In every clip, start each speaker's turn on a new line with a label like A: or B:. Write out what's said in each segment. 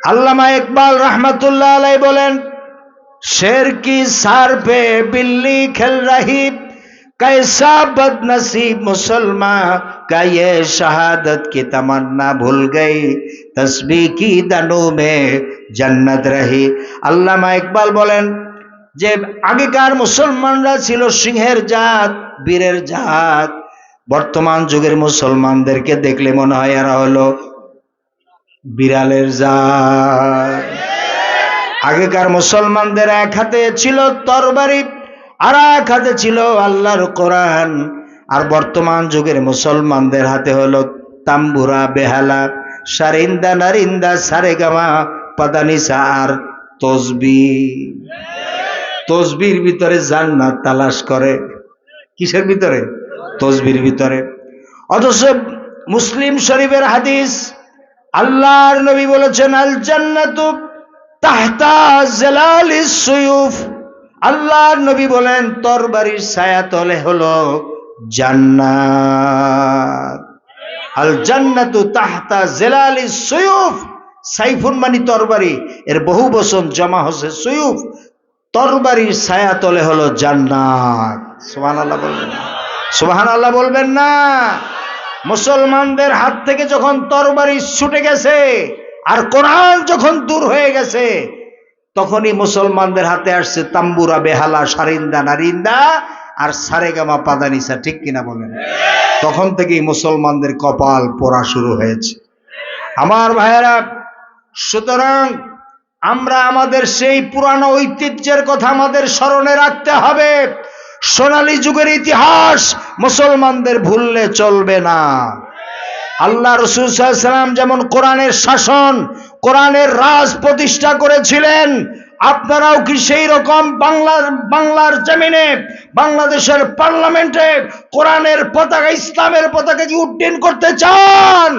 A: আল্লামা ইকবাল রহমতুল্লাহ আলাই বলেন शेर की सार पे बिल्ली खेल रही कैसा बदनसीब मुसलमान का ये शहादत की तमन्ना भूल गई तस्बी की दनों में जन्नत रही আল্লামা ইকবাল বলেন যে আগেকার মুসলমানরা ছিল সিংহের জাত বীরের জাত বর্তমান যুগের মুসলমানদেরকে দেখলে মনে হয় এরা হলো বিড়ালের জাত। আগেকার মুসলমানদের এক হাতে ছিল তরবারি, আর এক হাতে ছিল আল্লাহর কোরআন। আর বর্তমান যুগের মুসলমানদের হাতে হলো তাম্বুরা, বেহালা, সারিন্দা, নারিন্দা, সারেগামা পাদানিসা আর তসবি তসবির ভিতরে জান্নাত তালাশ করে। কিসের ভিতরে? তসবির ভিতরে। অথচ মুসলিম শরীফের হাদিস আল্লাহর নবী বলেছেন, আল জান্নাতু তাহতা জেলালিস সুয়ুফ। আল্লাহর নবী বলেন, তরবারির ছায়া তলে হলো জান্নাত। আল জান্নাতু তাহতা জেলালিস সুয়ুফ, সাইফুন মানি তরবারি। এর বহু বচন জমা হচ্ছে সুয়ুফ। তরবারির ছায়া তলে হলো জান্নাত। সুবহান আল্লাহ বলবেন না। সুবহান আল্লাহ বলবেন না। মুসলমানদের হাত থেকে যখন তরবারি ছুটে গেছে আর কোরআন যখন দূর হয়ে গেছে, তখনই মুসলমানদের হাতে আসছে তাম্বুরা, বেহালা, সারিন্দা, নারিন্দা আর সারেগামা, পাদানিসা, ঠিক কিনা বলেন? তখন থেকেই মুসলমানদের কপাল পড়া শুরু হয়েছে। আমার ভাইয়েরা, সুতরাং আমরা আমাদের সেই পুরানো ঐতিহ্যের কথা আমাদের স্মরণে রাখতে হবে। সোনালী যুগের ইতিহাস মুসলমানদের ভুললে চলবে না। আল্লাহ রসুল যেমন কোরআনের শাসন, কোরআনের রাজ প্রতিষ্ঠা করেছিলেন, আপনারাও কি সেই রকম বাংলার বাংলার জমিনে, বাংলাদেশের পার্লামেন্টে কোরআনের পতাকা, ইসলামের পতাকা কি উড্ডীন করতে চান?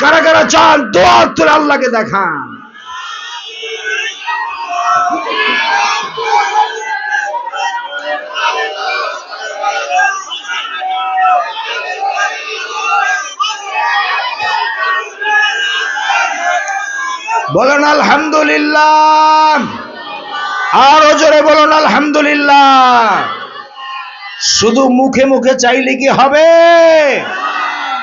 A: কারা কারা চান? দোয়া তুলে আল্লাহকে দেখান। বলেন, আলহামদুলিল্লাহ। আরও জোরে বলুন, আলহামদুলিল্লাহ। শুধু মুখে মুখে চাইলে কি হবে?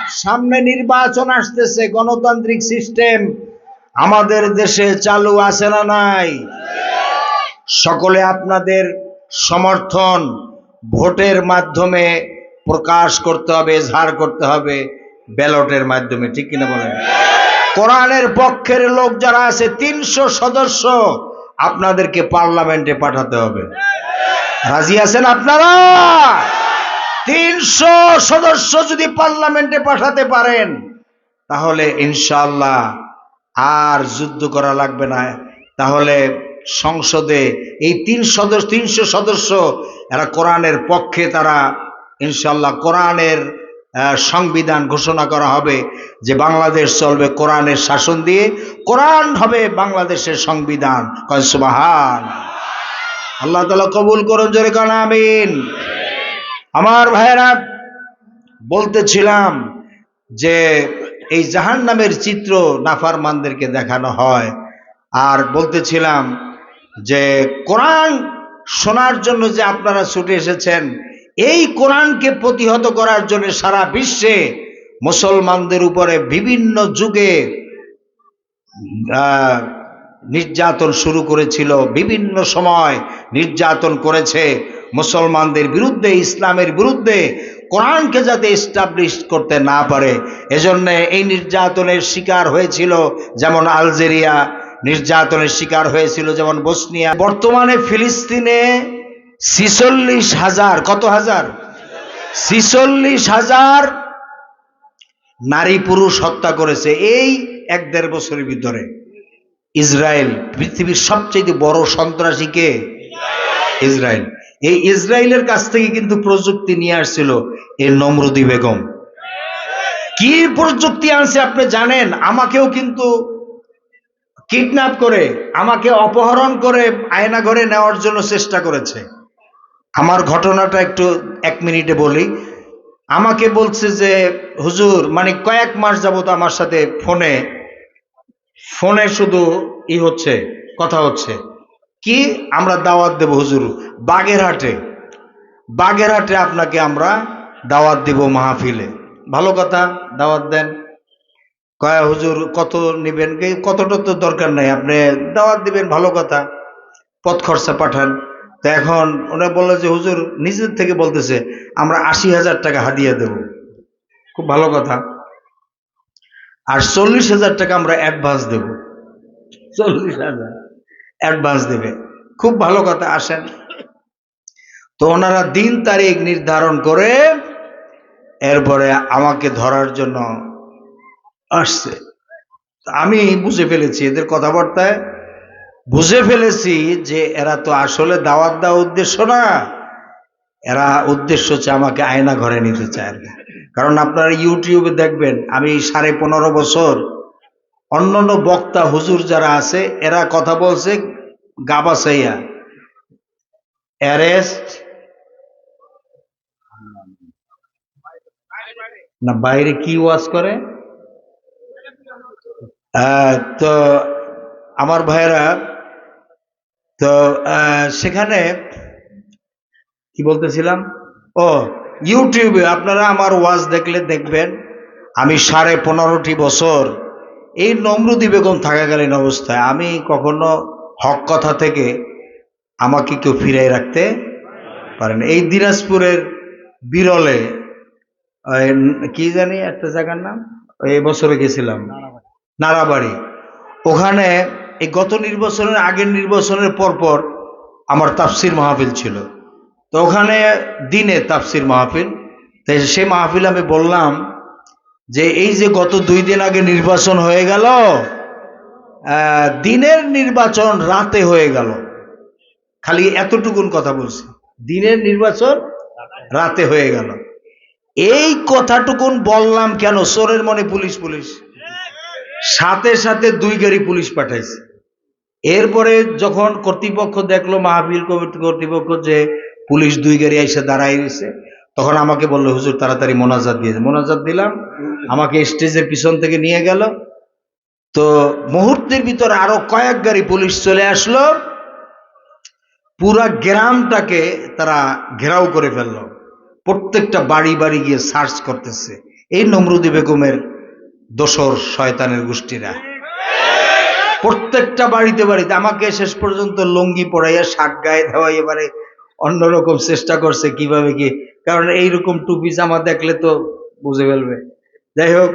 A: সামনে নির্বাচন আসতেছে, গণতান্ত্রিক সিস্টেম। আমাদের দেশে চালু আছে না নাই? সকলে আপনাদের সমর্থন ভোটের মাধ্যমে প্রকাশ করতে হবে ঝাড় করতে হবে, ব্যালটের মাধ্যমে, ঠিক কিনা বলেন? কোরআনের পক্ষের লোক যারা আছে, তিনশো সদস্য আপনাদেরকে পার্লামেন্টে পাঠাতে হবে। রাজি আছেন আপনারা? তিনশো সদস্য যদি পার্লামেন্টে পাঠাতে পারেন, তাহলে ইনশাল্লাহ আর যুদ্ধ করা লাগবে না। তাহলে সংসদে এই তিন সদস্য, তিনশো সদস্য, এরা কোরআনের পক্ষে, তারা ইনশাল্লাহ কোরআনের সংবিধান ঘোষণা করা হবে যে বাংলাদেশ চলবে কোরআনের শাসন দিয়ে। কোরআন হবে বাংলাদেশের সংবিধান। কয় সুবাহান। আল্লাহ তালা কবুল করুন, জোরে কান, আমিন। আমার ভাইয়েরা, বলতেছিলাম যে এই জাহান নামের চিত্র নাফারমানদেরকে দেখানো হয়। আর বলতেছিলাম যে কোরআন শোনার জন্য যে আপনারা ছুটে এসেছেন এই কোরআনকে প্রতিহত করার জন্য সারা বিশ্বে মুসলমানদের উপরে বিভিন্ন যুগে নির্যাতন শুরু করেছিল, বিভিন্ন সময় নির্যাতন করেছে মুসলমানদের বিরুদ্ধে, ইসলামের বিরুদ্ধে, কোরআনকে যাতে এস্টাবলিশ করতে না পারে। এজন্য এই নির্যাতনের শিকার হয়েছিল যেমন আলজেরিয়া, নির্যাতনের শিকার হয়েছিল যেমন বসনিয়া। বর্তমানে ফিলিস্তিনে ছিচল্লিশ হাজার, কত হাজার? ছিচল্লিশ হাজার নারী পুরুষ হত্যা করেছে এই এক দেড় বছরের ভিতরে। ইসরায়েল, পৃথিবীর সবচেয়ে বড় সন্ত্রাসীকে ইসরায়েল। এই ইসরায়েলের কাছ থেকে কিন্তু প্রযুক্তি নিয়ে আসছিল এই নমরুদি বেগম। কি প্রযুক্তি আনছে আপনি জানেন? আমাকেও কিন্তু কিডন্যাপ করে, আমাকে অপহরণ করে আয়না ঘরে নেওয়ার জন্য চেষ্টা করেছে। আমার ঘটনাটা একটু এক মিনিটে বলি। আমাকে বলছে যে, হুজুর মানে কয়েক মাস যাবত আমার সাথে ফোনে ফোনে শুধু ই হচ্ছে, কথা হচ্ছে। কি? আমরা দাওয়াত দেব হুজুর, বাগেরহাটে। বাগেরহাটে আপনাকে আমরা দাওয়াত দিব মাহফিলে। ভালো কথা, দাওয়াত দেন। কয়া, হুজুর, কত নেবেন? কতটা তো দরকার নাই, আপনি দাওয়াত দিবেন, ভালো কথা। পথ খরচা পাঠান। তো এখন ওরা বলল যে হুজুর নিজের থেকে বলতেছে আমরা আশি হাজার টাকা হাদিয়া দেব। খুব ভালো কথা। আর চল্লিশ হাজার টাকা আমরা অ্যাডভান্স দেব। চল্লিশ হাজার? অ্যাডভান্স দেবে। খুব ভালো কথা আসেন। তো ওনারা দিন তারিখ নির্ধারণ করে এরপরে আমাকে ধরার জন্য আসছে। আমি বুঝে ফেলেছি এদের কথাবার্তায়। বুঝে ফেলেছি যে এরা তো আসলে দাওয়াত দেওয়া উদ্দেশ্য না। এরা উদ্দেশ্য হচ্ছে আমাকে আয়না ঘরে নিতে চায়। না কারণ আপনারা ইউটিউবে দেখবেন, আমি সাড়ে পনেরো বছর অন্যান্য বক্তা, হুজুর যারা আছে, এরা কথা বলছে গাবাসাইয়া অ্যারেস্ট না, বাইরে কি ওয়াজ করে? তো আমার ভাইয়েরা তো সেখানে কি বলতেছিলাম? ও ইউটিউবে আপনারা আমার ওয়াজ দেখলে দেখবেন আমি সাড়ে পনেরোটি বছর এই নমরুদি বেগম থাকাকালীন অবস্থায় আমি কখনো হক কথা থেকে আমাকে কেউ ফিরাই রাখতে পারেন এই দিনাজপুরের বিরলে কি জানি একটা জায়গার নাম? এই বছরে গেছিলাম। নাড়াবাড়ি ওখানে এই গত নির্বাচনের, আগের নির্বাচনের পরপর আমার তাফসির মাহফিল ছিল। তো ওখানে দিনে তাফসির মাহফিল। তাই সে মাহফিল আমি বললাম যে এই যে গত দুই দিন আগে নির্বাচন হয়ে গেল দিনের নির্বাচন রাতে হয়ে গেল। খালি এতটুকুন কথা বলছি। দিনের নির্বাচন রাতে হয়ে গেল। এই কথাটুকুন বললাম কেন? চোরের মনে পুলিশ পুলিশ। সাথে সাথে দুই গাড়ি পুলিশ পাঠাইছে। এরপরে যখন কর্তৃপক্ষ দেখল মাহবিল কর্তৃপক্ষ যে পুলিশ দুই গাড়ি এসে দাঁড়াই রয়েছে, তখন আমাকে বলল, হুজুর, তাড়াতাড়ি মোনাজাত দিয়েছে মোনাজাত দিলাম, আমাকে স্টেজের পিছন থেকে নিয়ে গেল। তো মুহূর্তের ভিতরে আরও কয়েক গাড়ি পুলিশ চলে আসলো। পুরা গ্রামটাকে তারা ঘেরাও করে ফেলল। প্রত্যেকটা বাড়ি বাড়ি গিয়ে সার্চ করতেছে। এই নমরুদি বেগমের দোসর শয়তানের গোষ্ঠীরা। প্রত্যেকটা বাড়িতে বাড়িতে আমাকে শেষ পর্যন্ত লুঙ্গি পরাইয়া শাক গায়ে দেওয়া এবারে অন্যরকম চেষ্টা করছে কীভাবে কি? কারণ এইরকম টুপি জামা দেখলে তো বুঝে ফেলবে। যাই হোক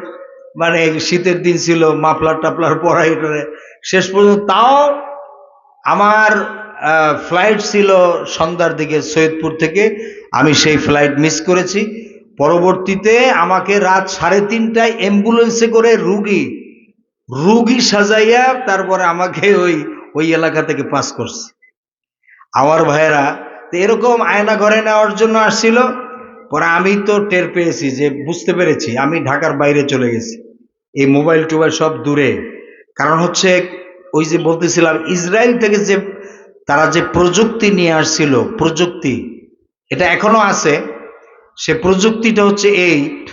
A: মানে শীতের দিন ছিল, মাফলার টাফলার পরাই টরে শেষ পর্যন্ত তাও আমার ফ্লাইট ছিল সন্ধ্যার দিকে সৈয়দপুর থেকে। আমি সেই ফ্লাইট মিস করেছি। পরবর্তীতে আমাকে রাত সাড়ে তিনটায় অ্যাম্বুলেন্সে করে রুগী রুগী সাজাইয়া তারপরে আমাকে ওই ওই এলাকা থেকে পাস করছে। আমার ভাইয়েরা, তো এরকম আয়না ঘরে নেওয়ার জন্য আসছিল। পরে আমি তো টের পেয়েছি যে বুঝতে পেরেছি, আমি ঢাকার বাইরে চলে গেছি। এই মোবাইল টোবাইল সব দূরে। কারণ হচ্ছে, ওই যে বলতেছিলাম, ইসরায়েল থেকে যে, তারা যে প্রযুক্তি নিয়ে আসছিল, প্রযুক্তি, এটা এখনও আছে। সে প্রযুক্তিটা হচ্ছে এই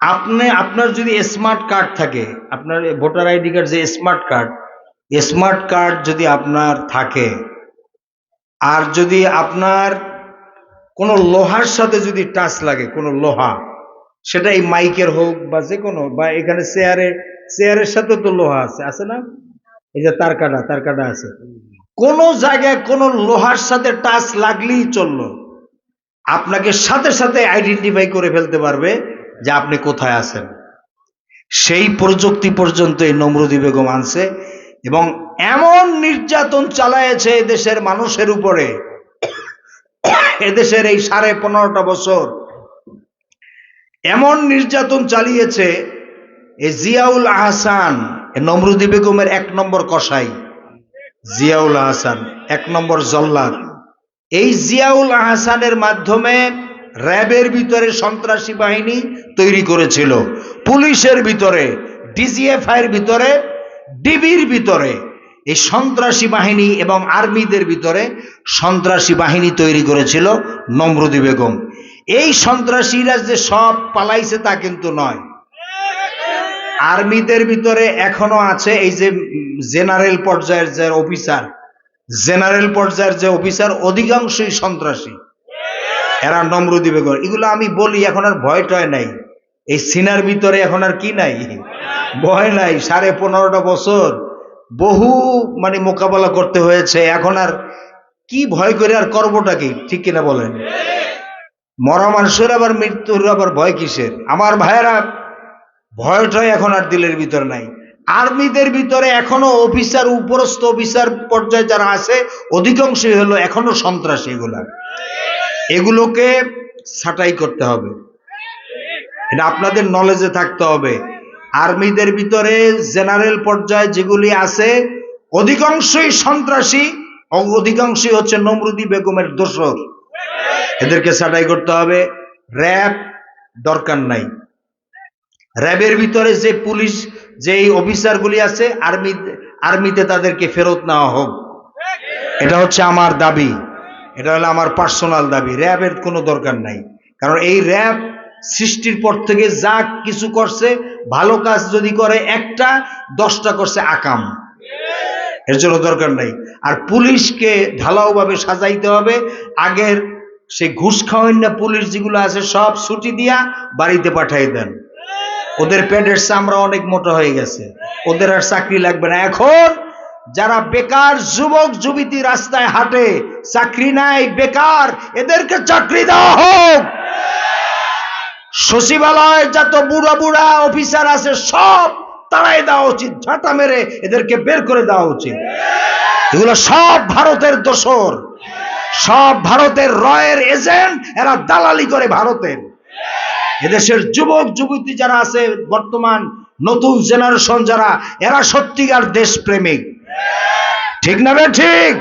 A: আপনি, আপনার যদি স্মার্ট কার্ড থাকে, আপনার ভোটার আইডি কার্ড যে স্মার্ট কার্ড স্মার্ট কার্ড যদি আপনার থাকে, আর যদি আপনার কোনো লোহার সাথে যদি টাচ লাগে, কোনো লোহা, সেটা এই মাইকের হোক বা যে কোনো, বা এখানে চেয়ারে চেয়ারের সাথে তো লোহা আছে আছে না? এই যে তার কাটা তার কাটা আছে। কোন জায়গায় কোনো লোহার সাথে টাচ লাগলেই চলল। আপনাকে সাথে সাথে আইডেন্টিফাই করে ফেলতে পারবে। যে আপনি কোথায় আছেন? সেই প্রযুক্তি পর্যন্ত এই নমরুদি বেগম আনছে এবং এমন নির্যাতন চালায়েছে দেশের মানুষের উপরে। এদেশের এই সাড়ে পনেরোটা বছর এমন নির্যাতন চালিয়েছে এই জিয়াউল আহসান এ নমরুদি বেগমের এক নম্বর কসাই। জিয়াউল আহসান, এক নম্বর জল্লাদ। এই জিয়াউল আহসানের মাধ্যমে র্যাবের ভিতরে সন্ত্রাসী বাহিনী তৈরি করেছিল, পুলিশের ভিতরে ডিজিএফআই এর ভিতরে, ডিবির ভিতরে। এই সন্ত্রাসী বাহিনী এবং আর্মিদের ভিতরে সন্ত্রাসী বাহিনী তৈরি করেছিল নমরুদি বেগম। এই সন্ত্রাসীরা যে সব পালাইছে তা কিন্তু নয়। আর্মিদের ভিতরে এখনও আছে এই যে জেনারেল পর্যায়ের যে অফিসার, জেনারেল পর্যায়ের যে অফিসার, অধিকাংশই সন্ত্রাসী। এরা নমরুদি বেগর এগুলো আমি বলি, এখন আর ভয় টয় নাই। এই সিনার ভিতরে এখন আর কি নাই? ভয় নাই, সাড়ে পনেরোটা বছর বহু মানে মোকাবেলা করতে হয়েছে। এখন আর কি ভয় করে আর করবোটা কি? ঠিক কিনা বলেন? মরা মানুষের আবার মৃত্যুর আবার ভয় কিসের? আমার ভাইয়েরা ভয়টাই এখন আর দিলের ভিতরে নাই। আর্মিদের ভিতরে এখনও অফিসার, উপরস্থ অফিসার পর্যায়ে যারা আছে, অধিকাংশই হলো এখনও সন্ত্রাসী এগুলা। এগুলোকে ছাঁটাই করতে হবে। এটা আপনাদের নলেজে থাকতে হবে। আর্মিদের ভিতরে জেনারেল পর্যায়ে যেগুলি আছে, অধিকাংশই সন্ত্রাসী অধিকাংশই হচ্ছে নমরুদি বেগমের দোসর এদেরকে ছাঁটাই করতে হবে। র্যাব দরকার নাই। র্যাবের ভিতরে যে পুলিশ যে অফিসারগুলি আছে আর্মি আর্মিতে তাদেরকে ফেরত নেওয়া হোক। এটা হচ্ছে আমার দাবি। এটা হলো আমার পার্সোনাল দাবি। র্যাবের কোনো দরকার নাই। কারণ এই র্যাব সৃষ্টির পর থেকে যা কিছু করছে, ভালো কাজ যদি করে, একটা, দশটা করছে আকাম। এর জন্য দরকার নাই। আর পুলিশকে ঢালাওভাবে সাজাইতে হবে। আগের সেই ঘুষ খাওয়ান না পুলিশ যেগুলো আছে, সব ছুটি দিয়া বাড়িতে পাঠাই দেন। ওদের পেটের চামড়া অনেক মোটা হয়ে গেছে। ওদের আর চাকরি লাগবে না। এখন যারা বেকার যুবক যুবতী রাস্তায় হাঁটে, চাকরি নাই, বেকার, এদেরকে চাকরি দেওয়া হোক। সচিবালয় যত বুড়া বুড়া অফিসার আছে, সব তারাই দেওয়া উচিত। ঝাঁটা মেরে এদেরকে বের করে দেওয়া উচিত। এগুলো সব ভারতের দোসর সব ভারতের রয়ের এজেন্ট, এরা দালালি করে ভারতের। এদেশের যুবক যুবতী যারা আছে, বর্তমান নতুন জেনারেশন যারা, এরা সত্যিকার দেশপ্রেমিক। ঠিক না ঠিক?